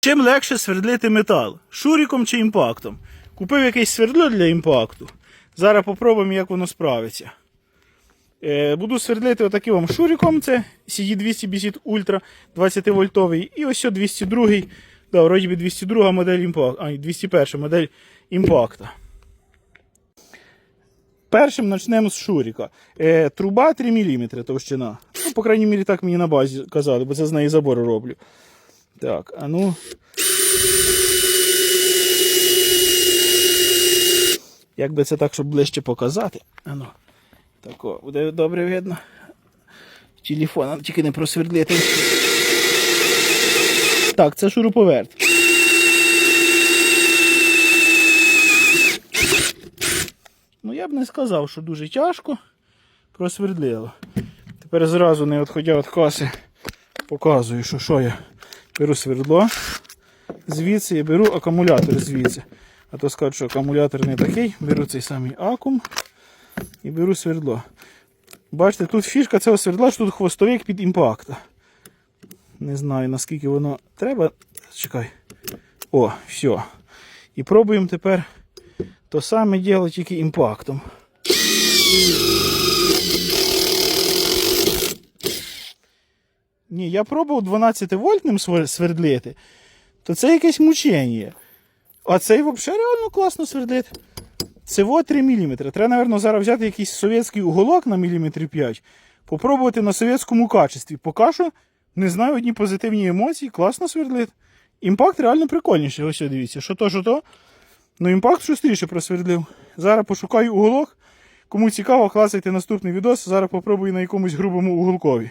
Чим легше свердлити метал? Шуріком чи імпактом? Купив якесь свердло для імпакту. Зараз попробуємо, як воно справиться. Е, буду свердлити отаким вам шуріком. Це CD250 Ultra 20 вольтовий. І ось о 202. Да, вроді би 202 модель імпакта. А, 201 модель імпакта. Першим почнемо з шуріка. Е, труба 3 мм товщина. Ну, по крайній мірі, так мені на базі казали, бо це з неї забори роблю. Так, а ну. Як це так, щоб ближче показати. Ну. Тако, буде добре видно. Телефон, тільки не просвердлити. Так, це шуруповерт. Ну, я б не сказав, що дуже тяжко. Просвердлило. Тепер зразу, не відходя від каси, показую, що що я беру свердло. Звідси я беру акумулятор звідси. А то скажуть, що акумулятор не такий. Беру цей самий акум і беру свердло. Бачите, тут фішка цього свердла, що тут хвостовик під імпакта. Не знаю наскільки воно треба. Чекай. О, все. І пробуємо тепер то саме діло тільки імпактом. Ні, я пробував 12 вольтним свердлити, то це якесь мучення. А цей взагалі реально класно свердлить. Всього 3 мм. Треба, мабуть, зараз взяти якийсь совєтський уголок на міліметрів 5, попробувати на совєтському качестві. Поки що не знаю одні позитивні емоції, класно свердлить. Імпакт реально прикольніший. Ось дивіться, що то, що то. Ну, імпакт шустріше просвердлив. Зараз пошукаю уголок. Кому цікаво, класайте наступний відос. Зараз попробую на якомусь грубому уголкові.